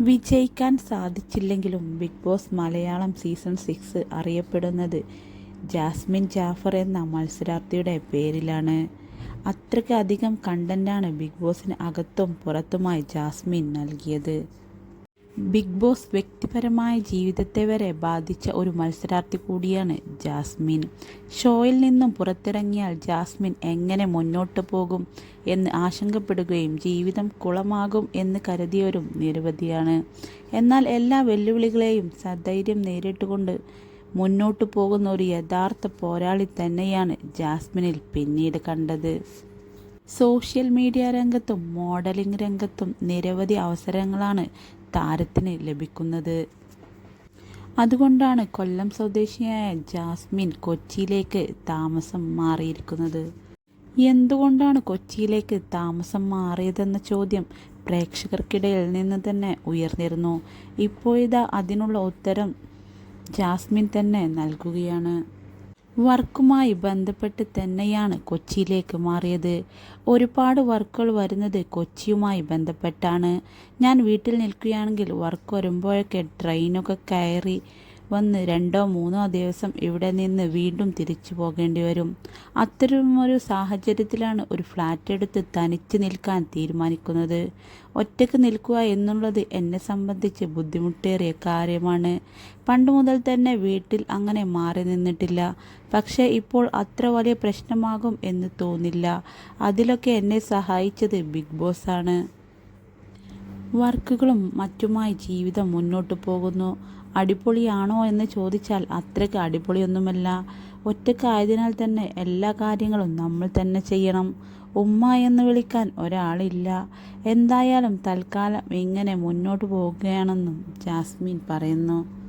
വിജയിക്കാൻ സാധിച്ചില്ലെങ്കിലും big boss Malayalam season six അറിയപ്പെടുന്നത് ജാസ്മിൻ ജാഫർ എന്ന മത്സരാർത്ഥിയുടെ പേരിലാണ്. അത്രയ്ക്കധികം കണ്ടന്റാണ് ബിഗ് ബോസിന് അകത്തും പുറത്തുമായി ജാസ്മിൻ നൽകിയത്. ബിഗ് ബോസ് വ്യക്തിപരമായ ജീവിതത്തെ വരെ ബാധിച്ച ഒരു മത്സരാർത്ഥി കൂടിയാണ് ജാസ്മിൻ. ഷോയിൽ നിന്നും പുറത്തിറങ്ങിയാൽ ജാസ്മിൻ എങ്ങനെ മുന്നോട്ട് പോകും എന്ന് ആശങ്കപ്പെടുകയും ജീവിതം കുളമാകും എന്ന് കരുതിയവരും നിരവധിയാണ്. എന്നാൽ എല്ലാ വെല്ലുവിളികളെയും സധൈര്യം നേരിട്ടുകൊണ്ട് മുന്നോട്ട് പോകുന്ന ഒരു യഥാർത്ഥ പോരാളി തന്നെയാണ് ജാസ്മിനിൽ പിന്നീട് കണ്ടത്. സോഷ്യൽ മീഡിയ രംഗത്തും മോഡലിംഗ് രംഗത്തും നിരവധി അവസരങ്ങളാണ് താരത്തിന് ലഭിക്കുന്നത്. അതുകൊണ്ടാണ് കൊല്ലം സ്വദേശിയായ ജാസ്മിൻ കൊച്ചിയിലേക്ക് താമസം മാറിയിരിക്കുന്നത്. എന്തുകൊണ്ടാണ് കൊച്ചിയിലേക്ക് താമസം മാറിയതെന്ന ചോദ്യം പ്രേക്ഷകർക്കിടയിൽ നിന്ന് തന്നെ ഉയർന്നിരുന്നു. ഇപ്പോഴിതാ അതിനുള്ള ഉത്തരം ജാസ്മിൻ തന്നെ നൽകുകയാണ്. വർക്കുമായി ബന്ധപ്പെട്ട് തന്നെയാണ് കൊച്ചിയിലേക്ക് മാറിയത്. ഒരുപാട് വർക്കുകൾ വരുന്നത് കൊച്ചിയുമായി ബന്ധപ്പെട്ടാണ്. ഞാൻ വീട്ടിൽ നിൽക്കുകയാണെങ്കിൽ വർക്ക് വരുമ്പോഴൊക്കെ ട്രെയിനൊക്കെ കയറി വന്ന് രണ്ടോ മൂന്നോ ദിവസം ഇവിടെ നിന്ന് വീണ്ടും തിരിച്ചു പോകേണ്ടി വരും. അത്തരമൊരു സാഹചര്യത്തിലാണ് ഒരു ഫ്ലാറ്റ് എടുത്ത് തനിച്ച് നിൽക്കാൻ തീരുമാനിക്കുന്നത്. ഒറ്റയ്ക്ക് നിൽക്കുക എന്നുള്ളത് എന്നെ സംബന്ധിച്ച് ബുദ്ധിമുട്ടേറിയ കാര്യമാണ്. പണ്ട് മുതൽ തന്നെ വീട്ടിൽ അങ്ങനെ മാറി നിന്നിട്ടില്ല. പക്ഷേ ഇപ്പോൾ അത്ര വലിയ പ്രശ്നമാകും എന്ന് തോന്നില്ല. അതിലൊക്കെ എന്നെ സഹായിച്ചത് ബിഗ് ബോസ് ആണ് വർക്കുകളും മറ്റുമായി ജീവിതം മുന്നോട്ട് പോകുന്നു. അടിപൊളിയാണോ എന്ന് ചോദിച്ചാൽ അത്രയ്ക്ക് അടിപൊളിയൊന്നുമല്ല. ഒറ്റക്കായതിനാൽ തന്നെ എല്ലാ കാര്യങ്ങളും നമ്മൾ തന്നെ ചെയ്യണം. ഉമ്മ എന്ന് വിളിക്കാൻ ഒരാളില്ല. എന്തായാലും തൽക്കാലം ഇങ്ങനെ മുന്നോട്ട് പോകുകയാണെന്നും ജാസ്മിൻ പറയുന്നു.